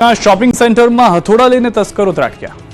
Shopping સેન્ટરમાં હથોડા લઈને તસ્કરો ત્રાટક્યા.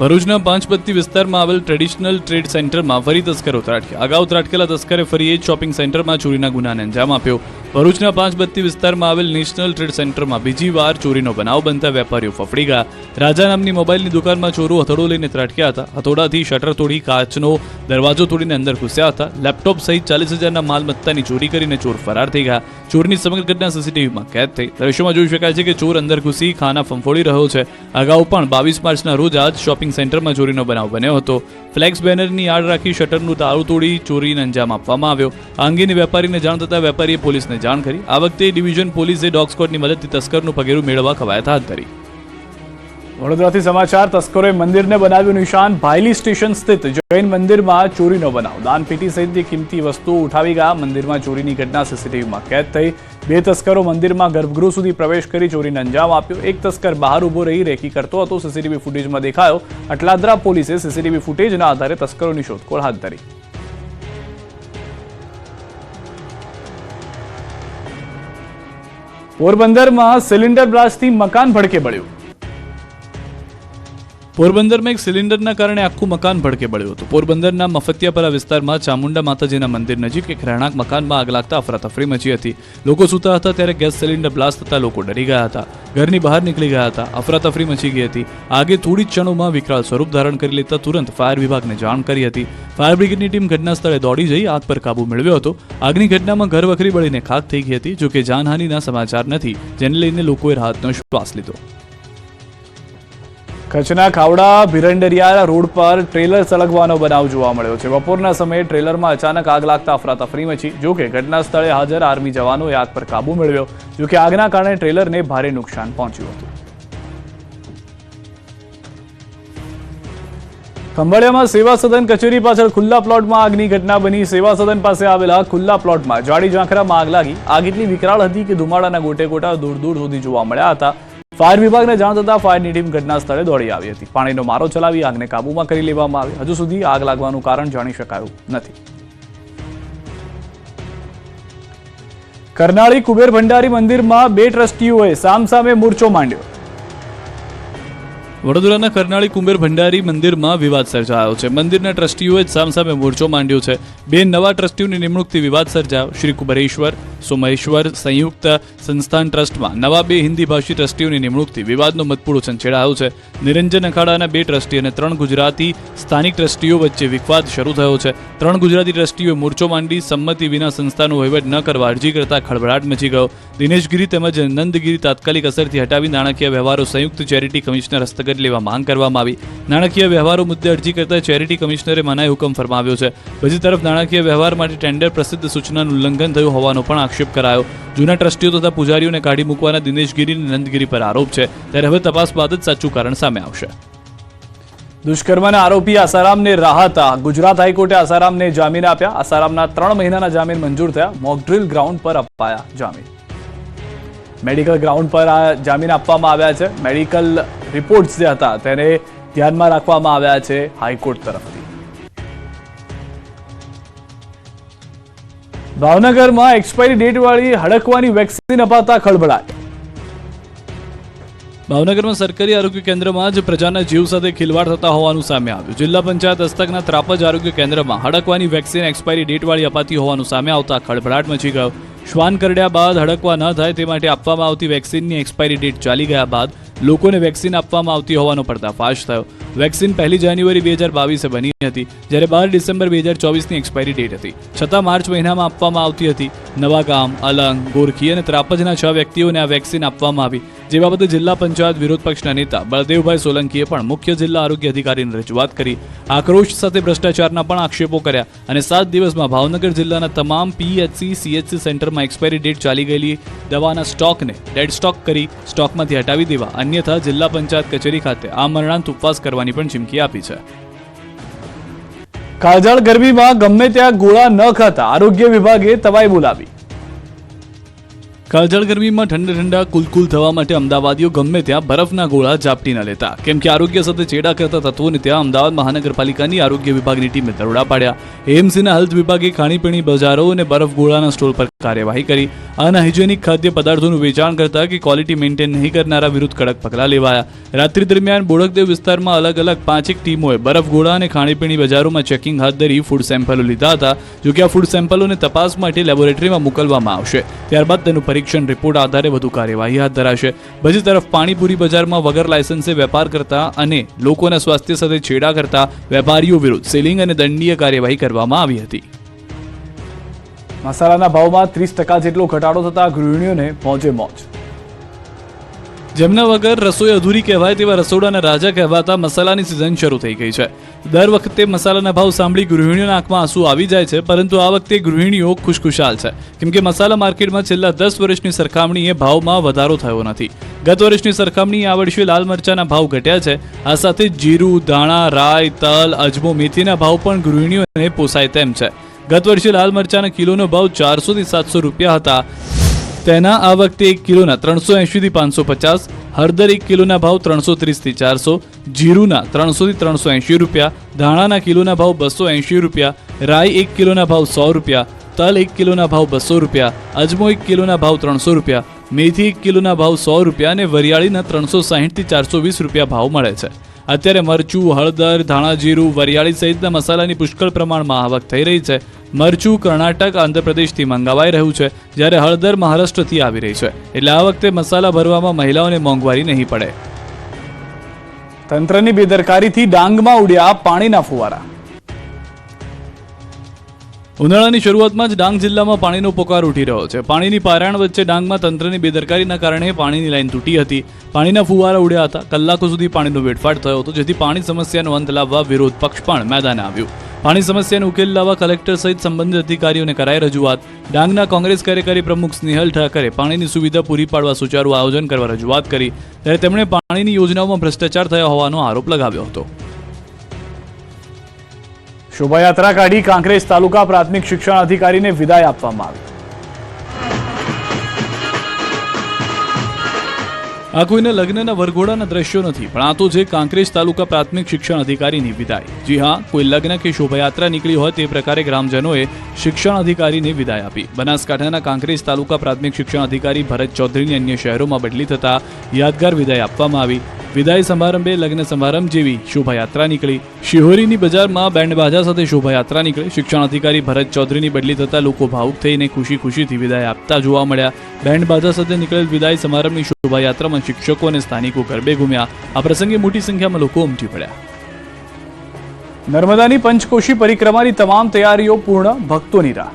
ભરૂચના પાંચબત્તી વિસ્તારમાં આવેલ ટ્રેડિશનલ ટ્રેડ સેન્ટરમાં ફરી તસ્કરો ત્રાટક્યા અગાઉ ત્રાટકેલા તસ્કરે ફરી એ જ શોપિંગ સેન્ટરમાં ચોરીના ગુનાને અંજામ આપ્યો. ભરૂચના પાંચબત્તી વિસ્તારમાં આવેલ નેશનલ ટ્રેડ સેન્ટરમાં બીજી વાર ચોરીનો બનાવ બનતા વેપારીઓ ફફડી ગયા. રાજા નામની મોબાઈલની દુકાનમાં ચોરો હથોડો લઈને ત્રાટક્યા હતા. હથોડાથી શટર તોડી, કાચનો દરવાજો તોડીને અંદર ઘૂસ્યા હતા. લેપટોપ સહિત ચાલીસ હજારના માલમત્તાની ચોરી કરીને ચોર ફરાર થઈ ગયા. ચોરની સમગ્ર ઘટના સીસીટીવીમાં કેદ થઈ. દ્રશ્યોમાં જોઈ શકાય છે કે ચોર અંદર ઘૂસી, ખાના ફંફોડી રહ્યો છે. અગાઉ પણ બાવીસ માર્ચના રોજ આ જ શોપિંગ સેન્ટરમાં ચોરીનો બનાવ બન્યો હતો. ફ્લેક્સ બેનરની આડ રાખી શટરનું તાળું તોડી ચોરીને અંજામ આપવામાં આવ્યો. આ અંગેની વેપારીને જાણ થતાં વેપારીએ પોલીસને જાણ કરી. આ વખતે ડિવિઝન પોલીસે ડોગ સ્કોડની મદદથી તસ્કરનું પગેરું મેળવવા કવાયત હાથ ધરી. વડોદરાથી સમાચાર, તસ્કરોએ મંદિરને બનાવ્યું નિશાન. ભાયલી સ્ટેશન સ્થિત જૈન મંદિરમાં ચોરીનો બનાવ. દાનપેટી સહિતની કિંમતી વસ્તુઓ ઉઠાવી ગયા. મંદિરમાં ચોરીની ઘટના સીસીટીવીમાં કેદ થઈ. બે તસ્કરો મંદિરમાં ગર્ભગૃહ સુધી પ્રવેશ કરી ચોરીને અંજામ આપ્યો. એક તસ્કર બહાર ઊભો રહી રેકી કરતો હતો. સીસીટીવી ફૂટેજમાં દેખાયો. અટલાદરા પોલીસે સીસીટીવી ફૂટેજના આધારે તસ્કરોની શોધખોળ હાથ ધરી. પોરબંદરમાં સિલિન્ડર બ્લાસ્ટથી મકાન ભડકે બળ્યું. પોરબંદરમાં એક સિલિન્ડરના કારણે આખું મકાન ભડકે પડ્યું હતું. પોરબંદરના મફતિયાપરા વિસ્તારમાં ચામુંડા માતાજીના મંદિર નજીક એક રહેણાંક મકાનમાં આગ લાગતા અફરાતફરી મચી હતી. લોકો સૂતા હતા ત્યારે ગેસ સિલિન્ડર બ્લાસ્ટ થતા લોકો ડરી ગયા હતા. ઘરની બહાર નીકળી ગયા હતા. અફરાતફરી મચી ગઈ હતી. આગે થોડી જ ક્ષણોમાં વિકરાળ સ્વરૂપ ધારણ કરી લેતા તુરંત ફાયર વિભાગને જાણ કરી હતી. ફાયર બ્રિગેડની ટીમ ઘટના સ્થળે દોડી જઈ આગ પર કાબુ મેળવ્યો હતો. આગની ઘટનામાં ઘર વખરી બળીને ખાક થઈ ગઈ હતી જોકે જાનહાનિના સમાચાર નથી, જેને લઈને લોકોએ રાહતનો શ્વાસ લીધો. કચ્છના ખાવડા ભીરંડરિયા રોડ પર ટ્રેલર સળગવાનો બનાવ જોવા મળ્યો છે. બપોરના સમયે ટ્રેલરમાં અચાનક આગ લાગતા અફરાતફરી મચી. જોકે ઘટના સ્થળે હાજર આર્મી જવાનોએ આગ પર કાબુ મેળવ્યો. જોકે આગના કારણે ટ્રેલરને ભારે નુકસાન પહોંચ્યું હતું. ખંભાળિયામાં સેવા સદન કચેરી પાછળ ખુલ્લા પ્લોટમાં આગની ઘટના બની. સેવા સદન પાસે આવેલા ખુલ્લા પ્લોટમાં જાડી ઝાંખરામાં આગ લાગી. આગ એટલી વિકરાળ હતી કે ધુમાડાના ગોટે ગોટા દૂર દૂર સુધી જોવા મળ્યા હતા. ફાયર વિભાગને જાણ થતાં ફાયરની ટીમ ઘટના સ્થળે દોડી આવી હતી. પાણીનો મારો ચલાવી આગને કાબૂમાં કરી લેવામાં આવી. હજુ સુધી આગ લાગવાનું કારણ જાણી શકાયું નથી. કરનાળી કુબેર ભંડારી મંદિરમાં બે ટ્રસ્ટીઓએ સામસામે મોરચો માંડ્યો. વડોદરાના કરનાળી કુંભેર ભંડારી મંદિરમાં વિવાદ સર્જાયો છે. મંદિરના ટ્રસ્ટીઓએ સામસામે મોરચો માંડ્યો છે. બે નવા ટ્રસ્ટીઓની નિમણૂકથી વિવાદ સર્જાયો. શ્રી કુબરેશ્વર સોમેશ્વર સંયુક્ત સંસ્થાન ટ્રસ્ટમાં નવા બે હિન્દી ભાષી ટ્રસ્ટીઓની નિમણૂકથી વિવાદનો મતપૂડો છંછેડાયો છે. નિરંજન અખાડાના બે ટ્રસ્ટી અને ત્રણ ગુજરાતી સ્થાનિક ટ્રસ્ટીઓ વચ્ચે વિવાદ શરૂ થયો છે. ત્રણ ગુજરાતી ટ્રસ્ટીઓએ મોરચો માંડી સંમતિ વિના સંસ્થાનો વહીવટ ન કરવા અરજી કરતા ખળભળાટ મચી ગયો. દિનેશગીરી તેમજ નંદગીરી તાત્કાલિક અસરથી હટાવી નાણાકીય વ્યવહારો સંયુક્ત ચેરિટી કમિશનર હસ્તગત લેવા માંગ કરવામાં આવી. નાણાકીય વ્યવહારો મુદ્દે અરજી કરતા ચેરિટી કમિશનરે મનાઈ હુકમ ફરમાવ્યો છે. બીજી તરફ નાણાકીય વ્યવહાર માટે ટેન્ડર પ્રસિદ્ધ સૂચનાનું ઉલ્લંઘન થયું હોવાનો પણ આક્ષેપ કરાયો. જૂના ટ્રસ્ટીઓ તથા પૂજારીઓને કાઢી મૂકવાના દિનેશગીરી અને નંદગીરી પર આરોપ છે. ત્યારે હવે તપાસ બાદ જ સાચું કારણ સામે આવશે. દુષ્કર્મના આરોપી આસારામને રાહત ગુજરાત હાઈકોર્ટે આસારામને જામીન આપ્યા. આસારામના ત્રણ મહિનાના જામીન મંજૂર થયા. મોકડ્રીલ ગ્રાઉન્ડ પર અપાયા જામીન. મેડિકલ ગ્રાઉન્ડ પર આ જામીન આપવામાં આવ્યા છે. મેડિકલ રિપોર્ટ્સ જે હતા તેને ધ્યાનમાં રાખવામાં આવ્યા છે હાઈકોર્ટ તરફથી. ભાવનગરમાં એક્સપાયરી ડેટવાળી હડકવાની વેક્સિન અપાતા ખળભળાટ. ભાવનગરમાં સરકારી આરોગ્ય કેન્દ્રમાં જ પ્રજાના જીવ સાથે ખિલવાડ થતા હોવાનું સામે આવ્યું. જિલ્લા પંચાયત હસ્તકના ત્રાપજ આરોગ્ય કેન્દ્રમાં હડકવાની વેક્સિન એક્સપાયરી ડેટવાળી અપાતી હોવાનું સામે આવતા ખળભળાટ મચી ગયો. શ્વાન કરડ્યા બાદ હડકવા ન થાય તે માટે આપવામાં આવતી વેક્સિનની એક્સપાયરી ડેટ ચાલી ગયા બાદ લોકોને વેક્સિન આપવામાં આવતી હોવાનો પર્દાફાશ થયો. વેક્સિન પહેલી જાન્યુઆરી બે હજાર બાવીસે બની હતી, જ્યારે બાર ડિસેમ્બર બે હજાર ચોવીસની એક્સપાયરી ડેટ હતી. છતાં માર્ચ મહિનામાં આપવામાં આવતી હતી નવાગામ અલંગ, ગોરખી અને ત્રાપજના છ વ્યક્તિઓને આ વેક્સિન આપવામાં આવી. જે બાબતે જિલ્લા પંચાયત વિરોધ પક્ષના નેતા બળદેવભાઈ સોલંકીએ પણ મુખ્ય જિલ્લા આરોગ્ય અધિકારીને રજૂઆત કરી. આક્રોશ સાથે ભ્રષ્ટાચારના પણ આક્ષેપો કર્યા અને સાત દિવસમાં ભાવનગર જિલ્લાના તમામ પીએચસી સીએચસી સેન્ટરમાં એક્સપાયરી ડેટ ચાલી ગયેલી દવાના સ્ટોકને ડેડ સ્ટોક કરી સ્ટોકમાંથી હટાવી દેવા, અન્યથા જિલ્લા પંચાયત કચેરી ખાતે આ મરણાંત ઉપવાસ કરવાની પણ ચીમકી આપી છે. કાળઝાળ ગરમીમાં ગમે ત્યાં ગોળા ન ખાતા આરોગ્ય વિભાગે તવાઈ બોલાવી. કાળઝાળ ગરમીમાં ઠંડા ઠંડા, કુલકુલ થવા માટે અમદાવાદીઓ ગમે ત્યાં બરફના ગોળા ઝાપટી ન લેતા. કેમ કે આરોગ્ય સાથે ચેડા કરતા તત્વોને ત્યાં અમદાવાદ મહાનગરપાલિકાની આરોગ્ય વિભાગની ટીમે દરોડા પાડ્યા. એએમસીના હેલ્થ વિભાગે ખાણીપીણી, બજારો અને બરફ ગોળાના સ્ટોલ પર કાર્યવાહી કરી. અનહાઇજેનિક ખાદ્ય પદાર્થોનું વેચાણ કરતા કે ક્વોલિટી મેન્ટેન નહીં કરનારા વિરુદ્ધ કડક પગલાં લેવાયા. રાત્રિ દરમિયાન બોડકદેવ વિસ્તારમાં અલગ અલગ પાંચેક ટીમોએ બરફગોળા અને ખાણીપીણી બજારોમાં ચેકિંગ હાથ ધરી ફૂડ સેમ્પલો લીધા હતા, જો કે આ ફૂડ સેમ્પલોને તપાસ માટે લેબોરેટરીમાં મોકલવામાં આવશે. ત્યારબાદ તેનું પરીક્ષણ રિપોર્ટ આધારે વધુ કાર્યવાહી હાથ ધરાશે. બીજી તરફ પાણીપુરી બજારમાં વગર લાયસન્સે વેપાર કરતા અને લોકોના સ્વાસ્થ્ય સાથે છેડા કરતા વેપારીઓ વિરુદ્ધ સેલિંગ અને દંડીય કાર્યવાહી કરવામાં આવી હતી. મસાલાના ભાવમાં ત્રીસ ટકા જેટલો ઘટાડો થતા ગૃહિણીઓને મોજે મોજ. જેમના વગર રસોઈ અધૂરી કહેવાય તેવા રસોડાના રાજા કહેવાતા મસાલાની સિઝન શરૂ થઈ ગઈ છે. દર વખતે મસાલાના ભાવ સાંભળી ગૃહિણીઓના આંખમાં આંસુ આવી જાય છે, પરંતુ આ વખતે ગૃહિણીઓ ખુશખુશાલ છે. કેમ કે મસાલા માર્કેટમાં છેલ્લા દસ વર્ષની સરખામણીએ ભાવમાં વધારો થયો નથી. ગત વર્ષની સરખામણીએ આ વર્ષે લાલ મરચાના ભાવ ઘટ્યા છે. આ સાથે જીરું, ધાણા રાય તલ, અજમો, મેથીના ભાવ પણ ગૃહિણીઓને પોસાય તેમ છે. ગત વર્ષે લાલ મરચાના કિલોનો ભાવ ચારસોથી સાતસો રૂપિયા હતા. તેના આ વખતે એક કિલોના ત્રણસો એંશીથી પાંચસો પચાસ, હળદર એક કિલોના ભાવ ત્રણસો ત્રીસથી ચારસો, જીરુના ત્રણસોથી ત્રણસો એંશી રૂપિયા, ધાણાના કિલોના ભાવ બસો એંશી રૂપિયા, રાઈ એક કિલોના ભાવ સો રૂપિયા, તલ એક કિલોના ભાવ બસો રૂપિયા, અજમો એક કિલોના ભાવ ત્રણસો રૂપિયા, મેથી એક કિલોના ભાવ સો રૂપિયા અને વરિયાળીના ત્રણસો સાહીઠથી ચારસો વીસ રૂપિયા ભાવ મળે છે. અત્યારે મરચું, હળદર ધાણા જીરું વરિયાળી સહિતના મસાલાની પુષ્કળ પ્રમાણમાં આવક થઈ રહી છે. મરચું કર્ણાટક, આંધ્રપ્રદેશથી મંગાવાઈ રહ્યું છે, જ્યારે હળદર મહારાષ્ટ્રથી આવી રહી છે. એટલે આ વખતે મસાલા ભરવામાં મહિલાઓને મોંઘવારી નહીં પડે. તંત્રની બેદરકારીથી ડાંગમાં ઉડ્યા પાણીના ફુવારા. ઉનાળાની શરૂઆતમાં જ ડાંગ જિલ્લામાં પાણીનો પોકાર ઉઠી રહ્યો છે. પાણીની પારાયણ વચ્ચે ડાંગમાં તંત્રની બેદરકારીના કારણે પાણીની લાઈન તૂટી હતી. પાણીના ફુવારા ઉડ્યા હતા. કલાકો સુધી પાણીનો વેડફાટ થયો હતો, જેથી પાણી સમસ્યાનો અંત લાવવા વિરોધ પક્ષ પણ મેદાને આવ્યું. પાણી સમસ્યાનો ઉકેલ લાવવા કલેક્ટર સહિત સંબંધિત અધિકારીઓને કરાઈ રજૂઆત. ડાંગના કોંગ્રેસ કાર્યકારી પ્રમુખ સ્નેહલ ઠાકરે પાણીની સુવિધા પૂરી પાડવા સુચારું આયોજન કરવા રજૂઆત કરી. ત્યારે તેમણે પાણીની યોજનાઓમાં ભ્રષ્ટાચાર થયો હોવાનો આરોપ લગાવ્યો હતો. શોભાયાત્રા કાઢી કાંકરેજ તાલુકા પ્રાથમિક શિક્ષણ અધિકારીને વિદાય આપવામાં આવી. આ કોઈને લગ્નના વરઘોડાના દ્રશ્યો નથી, પણ આ તો જે કાંકરેજ તાલુકા પ્રાથમિક શિક્ષણ અધિકારીની વિદાય. જી હા, કોઈ લગ્ન કે શોભાયાત્રા નીકળી હોય તે પ્રકારે ગ્રામજનોએ શિક્ષણ અધિકારીને વિદાય આપી. બનાસકાંઠાના કાંકરેજ તાલુકા પ્રાથમિક શિક્ષણ અધિકારી ભરત ચૌધરીની અન્ય શહેરોમાં બદલી થતા યાદગાર વિદાય આપવામાં આવી. વિદાય સમારંભે લગ્ન સમારંભ જેવી શોભાયાત્રા નીકળી. શિહોરીની બજારમાં બેન્ડ બાજા સાથે શોભાયાત્રા નીકળી. શિક્ષણ અધિકારી ભરત ચૌધરીની બદલી થતા લોકો ભાવુક થઈને ખુશી ખુશીથી વિદાય આપતા જોવા મળ્યા. બેન્ડ બાજા સાથે નીકળેલ વિદાય સમારંભની શોભાયાત્રામાં શિક્ષકો અને સ્થાનિકો ગરબે ઘૂમ્યા. આ પ્રસંગે મોટી સંખ્યામાં લોકો ઉમટી પડ્યા. નર્મદાની પંચકોશી પરિક્રમાની તમામ તૈયારીઓ પૂર્ણ. ભક્તોની રાહ.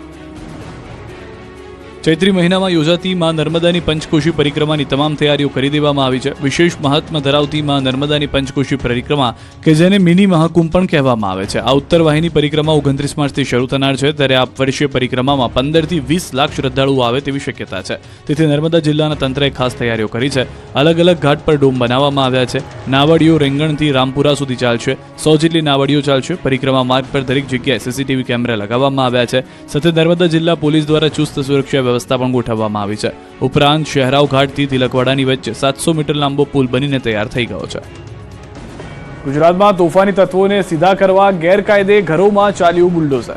ચૈત્રી મહિનામાં યોજાતી મા નર્મદાની પંચકોશી પરિક્રમાની તમામ તૈયારીઓ કરી દેવામાં આવી છે. વિશેષ મહાત્મા ધરાવતી મા નર્મદાની પંચકોશી પરિક્રમા, કે જેને મિની મહાકુંભ પણ કહેવામાં આવે છે. આ ઉત્તર વાહિની પરિક્રમા ઓગણત્રીસ માર્ચથી શરૂ થનાર છે, ત્યારે આ વર્ષીય પરિક્રમામાં પંદરથી વીસ લાખ શ્રદ્ધાળુઓ આવે તેવી શક્યતા છે. તેથી નર્મદા જિલ્લાના તંત્રએ ખાસ તૈયારીઓ કરી છે. અલગ અલગ ઘાટ પર ડોમ બનાવવામાં આવ્યા છે. નાવડીઓ રેંગણથી રામપુરા સુધી ચાલશે. સો જેટલી નાવડીઓ ચાલશે. પરિક્રમા માર્ગ પર દરેક જગ્યાએ સીસીટીવી કેમેરા લગાવવામાં આવ્યા છે. સાથે નર્મદા જિલ્લા પોલીસ દ્વારા ચુસ્ત સુરક્ષા વ્યવસ્થા પણ ગોઠવવામાં આવી છે. ઉપરાંત શહેરાવ ઘાટથી તિલકવાડાની વચ્ચે સાતસો મીટર લાંબો પુલ બનીને તૈયાર થઈ ગયો છે. ગુજરાતમાં તોફાની તત્વોને સીધા કરવા ગેરકાયદે ઘરોમાં ચાલ્યું બુલડોઝર.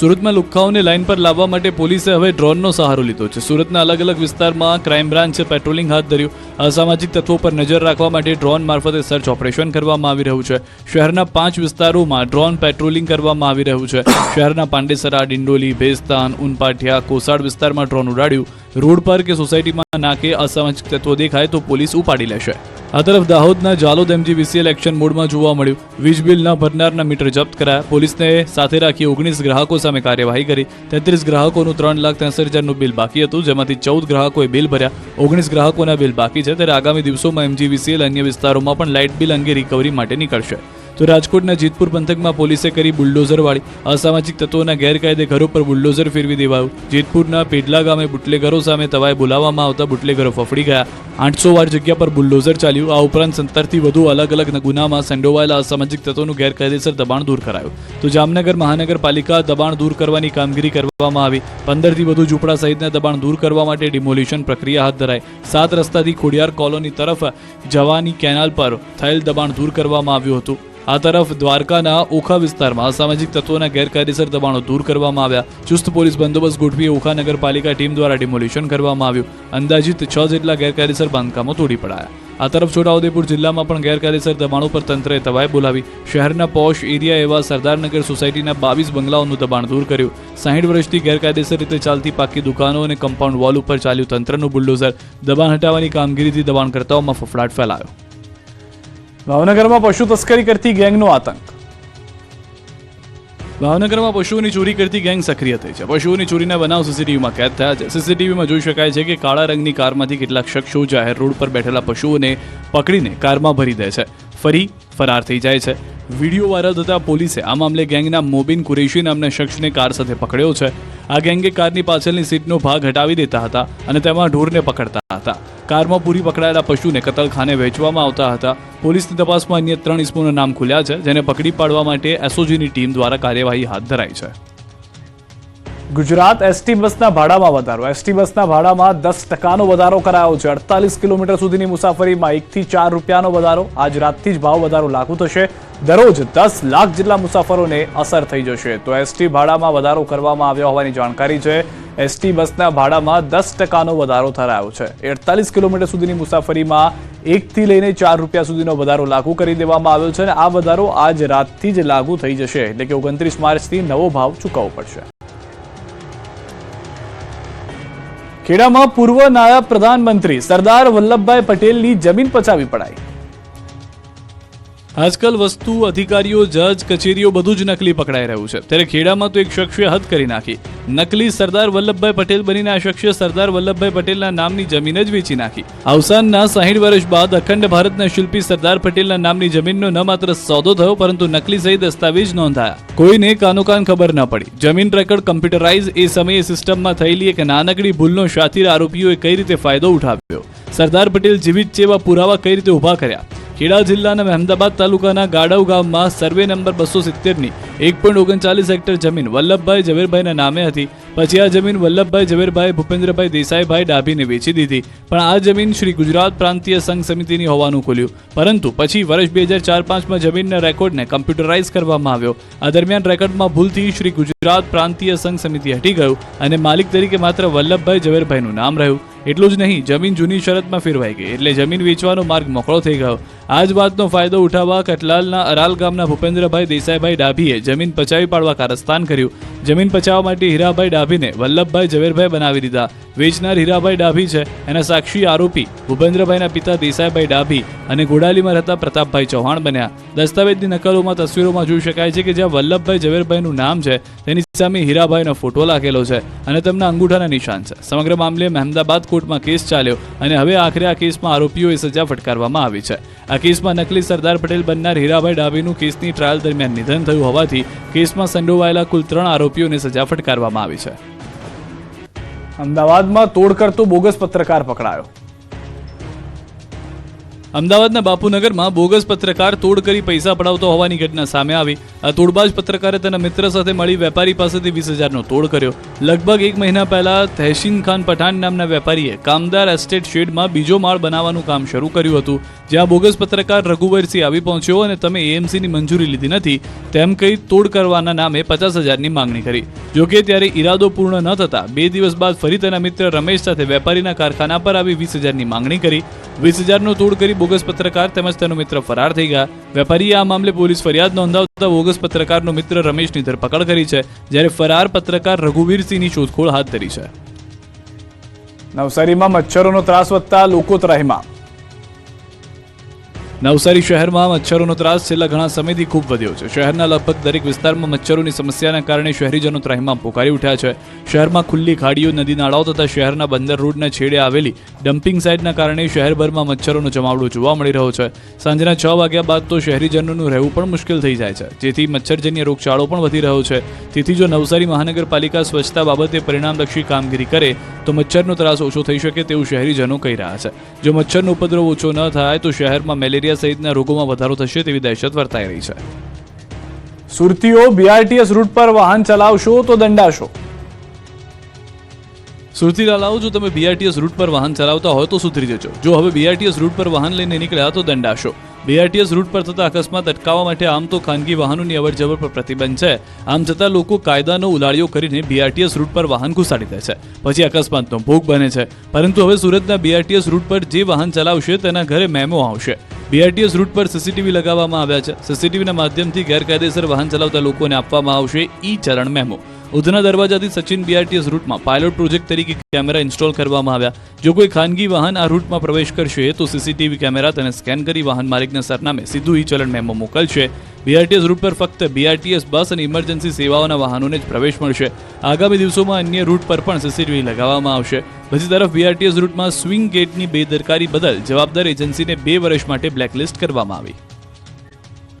સુરતમાં લુખ્ખાઓને લાઇન પર લાવવા માટે પોલીસે હવે ડ્રોનનો સહારો લીધો છે. સુરતના અલગ અલગ વિસ્તારમાં ક્રાઇમ બ્રાન્ચે પેટ્રોલિંગ હાથ ધર્યું. અસામાજિક તત્વો પર નજર રાખવા માટે ડ્રોન મારફતે સર્ચ ઓપરેશન કરવામાં આવી રહ્યું છે. શહેરના પાંચ વિસ્તારોમાં ડ્રોન પેટ્રોલિંગ કરવામાં આવી રહ્યું છે. શહેરના પાંડેસરા, ડિંડોલી, ભેસ્તાન, ઉનપાઠિયા, કોસાડ વિસ્તારમાં ડ્રોન ઉડાડ્યું. રોડ પર કે સોસાયટીમાં નાકે અસામાજિક તત્વો દેખાય તો પોલીસ ઉપાડી લેશે. આ તરફ દાહોદના જાલોદ એમજીવીસીએલ એક્શન મોડમાં જોવા મળ્યું. વીજ બિલ ન ભરનારના મીટર જપ્ત કરાયા. પોલીસને સાથે રાખી ઓગણીસ ગ્રાહકો સામે કાર્યવાહી કરી. તેત્રીસ ગ્રાહકોનું ત્રણ લાખ ત્રેસઠ હજારનું બિલ બાકી હતું, જેમાંથી ચૌદ ગ્રાહકોએ બિલ ભર્યા. ઓગણીસ ગ્રાહકોના બિલ બાકી છે, ત્યારે આગામી દિવસોમાં એમજીવીસીએલ અન્ય વિસ્તારોમાં પણ લાઇટ બિલ અંગે રિકવરી માટે નીકળશે. તો રાજકોટના જીતપુર પંથકમાં પોલીસે કરી બુલડોઝરવાળી અસામાજિક તત્વોના ગેરકાયદે ઘરો પર બુલડોઝર ફેરવી દેવાયું. જેતપુરના પેડલા ગામે બુટલેગરો સામે તવાએ બોલાવવામાં આવતા બુટલેગરો ફફડી ગયા. આઠસો વાર જગ્યા પર બુલડોઝર ચાલ્યું. આ ઉપરાંત સત્તરથી વધુ અલગ અલગ ગુનામાં સંડોવાયેલા અસામાજિક તત્વોનું ગેરકાયદેસર દબાણ દૂર કરાયું. તો જામનગર મહાનગરપાલિકા દબાણ દૂર કરવાની કામગીરી કરવામાં આવી. પંદરથી વધુ ઝૂંપડા સહિતના દબાણ દૂર કરવા માટે ડિમોલિશન પ્રક્રિયા હાથ ધરાઈ. સાત રસ્તાથી ખોડિયાર કોલોની તરફ જવાની કેનાલ પર થયેલ દબાણ દૂર કરવામાં આવ્યું હતું. આ તરફ દ્વારકાના ઓખા વિસ્તારમાં સામાજિક તત્વોના ગેરકાયદેસર દબાણો દૂર કરવામાં આવ્યા. ચુસ્ત પોલીસ બંદોબસ્ત ગોઠવી ઓખા નગરપાલિકા ટીમ દ્વારા ડિમોલિશન કરવામાં આવ્યું. અંદાજિત છ જેટલા ગેરકાયદેસર બાંધકામો તોડી પડાયા. આ તરફ છોટાઉદેપુર જિલ્લામાં પણ ગેરકાયદેસર દબાણો પર તંત્રએ તવાય બોલાવી શહેરના પોશ એરિયા એવા સરદારનગર સોસાયટીના બાવીસ બંગલાઓનું દબાણ દૂર કર્યું. સાહીઠ વર્ષથી ગેરકાયદેસર રીતે ચાલતી પાકી દુકાનો અને કમ્પાઉન્ડ વોલ ઉપર ચાલ્યું તંત્રનું બુલડોઝર દબાણ હટાવવાની કામગીરીથી દબાણકર્તાઓમાં ફફડાટ ફેલાયો. ભાવનગરમાં પશુ તસ્કરી કરતી ગેંગનો આતંક. ભાવનગરમાં પશુઓની ચોરી કરતી ગેંગ સક્રિય થઈ છે. પશુઓની ચોરીના બનાવ સીસીટીવીમાં કેદ થયા છે. સીસીટીવીમાં જોઈ શકાય છે કે કાળા રંગની કારમાંથી કેટલાક શખ્સો જાહેર રોડ પર બેઠેલા પશુઓને પકડીને કારમાં ભરી દે છે. ફરી ફરાર થઈ જાય છે. વીડિયો વાયરલ થતા પોલીસે આ મામલે ગેંગના મોબિન કુરેશી નામના શખ્સને કાર સાથે પકડ્યો છે. આ ગેંગે કારની પાછળની સીટનો ભાગ હટાવી દેતા હતા અને તેમાં ઢોરને પકડતા હતા. કારમાં પૂરી પકડાયેલા પશુને કતલખાને વેચવામાં આવતા હતા. પોલીસની તપાસમાં અન્ય ત્રણ ઇસમોના નામ ખુલ્યા છે, જેને પકડી પાડવા માટે એસઓજીની ટીમ દ્વારા કાર્યવાહી હાથ ધરાઈ છે. ગુજરાત એસટી બસના ભાડામાં વધારો. એસટી બસના ભાડામાં દસ ટકાનો વધારો કરાયો છે. અડતાલીસ કિલોમીટર સુધીની મુસાફરીમાં એકથી ચાર રૂપિયાનો વધારો. આજ રાતથી જ ભાવ વધારો લાગુ થશે. દરરોજ દસ લાખ જેટલા મુસાફરોને અસર થઈ જશે. તો એસટી ભાડામાં વધારો કરવામાં આવ્યો હોવાની જાણકારી છે. એસટી બસના ભાડામાં દસ ટકાનો વધારો થરાયો છે. અડતાલીસ કિલોમીટર સુધીની મુસાફરીમાં એકથી લઈને ચાર રૂપિયા સુધીનો વધારો લાગુ કરી દેવામાં આવ્યો છે અને આ વધારો આજ રાતથી જ લાગુ થઈ જશે. એટલે કે ઓગણત્રીસ માર્ચથી નવો ભાવ ચૂકવવો પડશે. ખેડામાં પૂર્વ નાયબ પ્રધાનમંત્રી સરદાર વલ્લભભાઈ પટેલની જમીન પચાવી પડાઈ. આજકાલ વસ્તુ, અધિકારીઓ, જજ, કચેરીઓ બધું જ નકલી પકડાઈ રહ્યું છે. ત્યારે ખેડામાં તો એક શખ્સે હદ કરી નાખી. નકલી સરદાર વલ્લભભાઈ પટેલ બનીને આ શખ્સે સરદાર વલ્લભભાઈ પટેલના નામની જમીન જ વેચી નાખી. અવસાનના સાહીઠ વર્ષ બાદ અખંડ ભારતના શિલ્પી સરદાર પટેલના નામની જમીનનો ન માત્ર સોદો થયો, પરંતુ નકલી સહી દસ્તાવેજ નોંધાયા. કોઈને કાનોકાન ખબર ન પડી. જમીન રેકોર્ડ કમ્પ્યુટરાઇઝ એ સમયે સિસ્ટમમાં થયેલી એક નાનકડી ભૂલનો શાતીર આરોપીઓએ કઈ રીતે ફાયદો ઉઠાવ્યો? સરદાર પટેલ જીવિત એવા પુરાવા કઈ રીતે ઊભા કર્યા? ખેડા જિલ્લાના મહેમદાબાદ તાલુકાના ગાડવ ગામમાં સર્વે નંબર બસો સિત્તેરની એક પોઈન્ટ ઓગણચાલીસ હેક્ટર જમીન વલ્લભભાઈ ઝવેરભાઈના નામે હતી. પછી આ જમીન વલ્લભભાઈ ઝવેરભાઈ, ભૂપેન્દ્રભાઈ દેસાઈભાઈ ડાભીને વેચી દીધી. પણ આ જમીન શ્રી ગુજરાત પ્રાંતીય સંઘ સમિતિની હોવાનું ખુલ્યું. પરંતુ પછી વર્ષ બે હજાર ચાર પાંચમાં જમીનના રેકોર્ડને કમ્પ્યુટરાઇઝ કરવામાં આવ્યો. આ દરમિયાન રેકોર્ડમાં ભૂલથી શ્રી ગુજરાત પ્રાંતીય સંઘ સમિતિ હટી ગયું અને માલિક તરીકે માત્ર વલ્લભભાઈ ઝવેરભાઈનું નામ રહ્યું. એટલું જ નહીં, જમીન જૂની શરતમાં ફેરવાઈ ગઈ એટલે જમીન વેચવાનો માર્ગ મોકળો થઈ ગયો. આ જ વાતનો ફાયદો ઉઠાવવા કટલાલના અરાલ ગામના ભૂપેન્દ્રભાઈ દેસાઈભાઈ ડાભીએ જમીન પચાવી પાડવા કારસ્તાન કર્યું. જમીન પચાવવા માટે હીરાભાઈ ડાભીને વલ્લભભાઈ ઝવેરભાઈ બનાવી દીધા. વેચનાર હીરાભાઈ ડાભી છે. એના સાક્ષી આરોપી ભૂપેન્દ્રભાઈના પિતા દેસાઈભાઈ ડાભી અને ગોડાલીમાં રહેતા પ્રતાપભાઈ ચૌહાણ બન્યા. દસ્તાવેજની નકલોમાં તસવીરોમાં જોઈ શકાય છે કે જ્યાં વલ્લભભાઈ ઝવેરભાઈનું નામ છે, તેની સામે હીરાભાઈનો ફોટો લાગેલો છે અને તેમના અંગૂઠાના નિશાન છે. સમગ્ર મામલે મહેમદાબાદ કોર્ટમાં કેસ ચાલ્યો અને હવે આખરે આ કેસમાં આરોપીઓએ સજા ફટકારવામાં આવી છે. આ કેસમાં નકલી સરદાર પટેલ બનનાર હીરાભાઈ ડાભીનું કેસની ટ્રાયલ દરમિયાન નિધન થયું હોવાથી કેસમાં સંડોવાયેલા કુલ ત્રણ આરોપીઓને સજા ફટકારવામાં આવી છે. અમદાવાદમાં તોડ કરતો બોગસ પત્રકાર પકડાયો. અમદાવાદના બાપુનગરમાં બોગસ પત્રકાર તોડ કરી પૈસા પડાવતો હોવાની ઘટના સામે આવી. આ તોડબાજ પત્રકારે તેના મિત્ર સાથે મળી વેપારી પાસેથી વીસ હજારનો તોડ કર્યો. લગભગ એક મહિના પહેલા તહેસીન ખાન પઠાણ નામના વેપારીએ કામદાર એસ્ટેટ શેડમાં બીજો માળ બનાવવાનું કામ શરૂ કર્યું હતું. જ્યાં બોગસ પત્રકાર રઘુવરસિંહ આવી પહોંચ્યો અને તમે એએમસીની મંજૂરી લીધી નથી, તેમ કહી તોડ કરવાના નામે પચાસ હજારની માંગણી કરી. જોકે ત્યારે ઈરાદો પૂર્ણ ન થતા બે દિવસ બાદ ફરી તેના મિત્ર રમેશ સાથે વેપારીના કારખાના પર આવી વીસ હજારની માંગણી કરી. વીસ હજારનો તોડ કરી બોગસ પત્રકાર તેમજ તેનો મિત્ર ફરાર થઈ ગયા. વેપારીએ આ મામલે પોલીસ ફરિયાદ નોંધાવતા બોગસ પત્રકારનો મિત્ર રમેશની ધરપકડ કરી છે, જ્યારે ફરાર પત્રકાર રઘુવીરસિંહની શોધખોળ હાથ ધરી છે. નવસારીમાં મચ્છરોનો ત્રાસ વધતા લોકો ત્રાહિમામ. નવસારી શહેરમાં મચ્છરોનો ત્રાસ. છેલ્લા ઘણા સમયથી ખૂબ વધ્યો છે. શહેરના લગભગ દરેક વિસ્તારમાં મચ્છરોની સમસ્યાના કારણે શહેરીજનો ત્રાહીમાં પોકારી ઉઠ્યા છે. શહેરમાં ખુલ્લી ખાડીઓ, નદી નાળાઓ તથા શહેરના બંદર રોડના છેડે આવેલી ડમ્પિંગ સાઇટના કારણે શહેરભરમાં મચ્છરોનો જમાવડો જોવા મળી રહ્યો છે. સાંજના છ વાગ્યા બાદ તો શહેરીજનોનું રહેવું પણ મુશ્કેલ થઈ જાય છે. જેથી મચ્છરજન્ય રોગચાળો પણ વધી રહ્યો છે. તેથી જો નવસારી મહાનગરપાલિકા સ્વચ્છતા બાબતે પરિણામલક્ષી કામગીરી કરે, તો મચ્છરનો ત્રાસ ઓછો થઈ શકે તેવું શહેરીજનો કહી રહ્યા છે. જો મચ્છરનો ઉપદ્રવ ઓછો ન થાય, તો શહેરમાં મેલેરિયા સહિતના રોગોમાં વધારો થશે તેવી દહેશત વર્તાઈ રહી છે. સુરતીઓ બીઆરટીએસ રૂટ પર વાહન ચલાવશો તો દંડાશો. સુરતી લાલાઓ જો તમે બીઆરટીએસ રૂટ પર વાહન ચલાવતા હોય તો સુધરી જજો. જો હવે બીઆરટીએસ રૂટ પર વાહન લઈને નીકળ્યા તો દંડાશો. બીઆરટીએસ રૂટ પર થતા અકસ્માત અટકાવવા માટે આમ તો ખાનગી વાહનોની અવરજવર પર પ્રતિબંધ છે. આમ છતાં લોકો કાયદાનો ઉલાળ્યો કરીને બીઆરટીએસ રૂટ પર વાહન ઘુસાડી દે છે. પછી અકસ્માતનો ભોગ બને છે. પરંતુ હવે સુરતના બીઆરટીએસ રૂટ પર જે વાહન ચલાવશે તેના ઘરે મેમો આવશે. બીઆરટીએસ રૂટ પર સીસીટીવી લગાવવામાં આવ્યા છે. સીસીટીવીના માધ્યમથી ગેરકાયદેસર વાહન ચલાવતા લોકોને આપવામાં આવશે ઈ ચરણ મેમો. ઉધના દરવાજાથી સચિન બીઆરટીએસ રૂટમાં પાયલોટ પ્રોજેક્ટ તરીકે કેમેરા ઇન્સ્ટોલ કરવામાં આવ્યા. જો કોઈ ખાનગી વાહન આ રૂટમાં પ્રવેશ કરશે, તો સીસીટીવી કેમેરા તેને સ્કેન કરી વાહન માલિકના સરનામે સીધું ઈ ચલણ મેમો મોકલશે. બીઆરટીએસ રૂટ પર ફક્ત બીઆરટીએસ બસ અને ઇમરજન્સી સેવાઓના વાહનોને જ પ્રવેશ મળશે. આગામી દિવસોમાં અન્ય રૂટ પર પણ સીસીટીવી લગાવવામાં આવશે. બીજી તરફ બીઆરટીએસ રૂટમાં સ્વિંગ ગેટની બેદરકારી બદલ જવાબદાર એજન્સીને બે વર્ષ માટે બ્લેકલિસ્ટ કરવામાં આવી.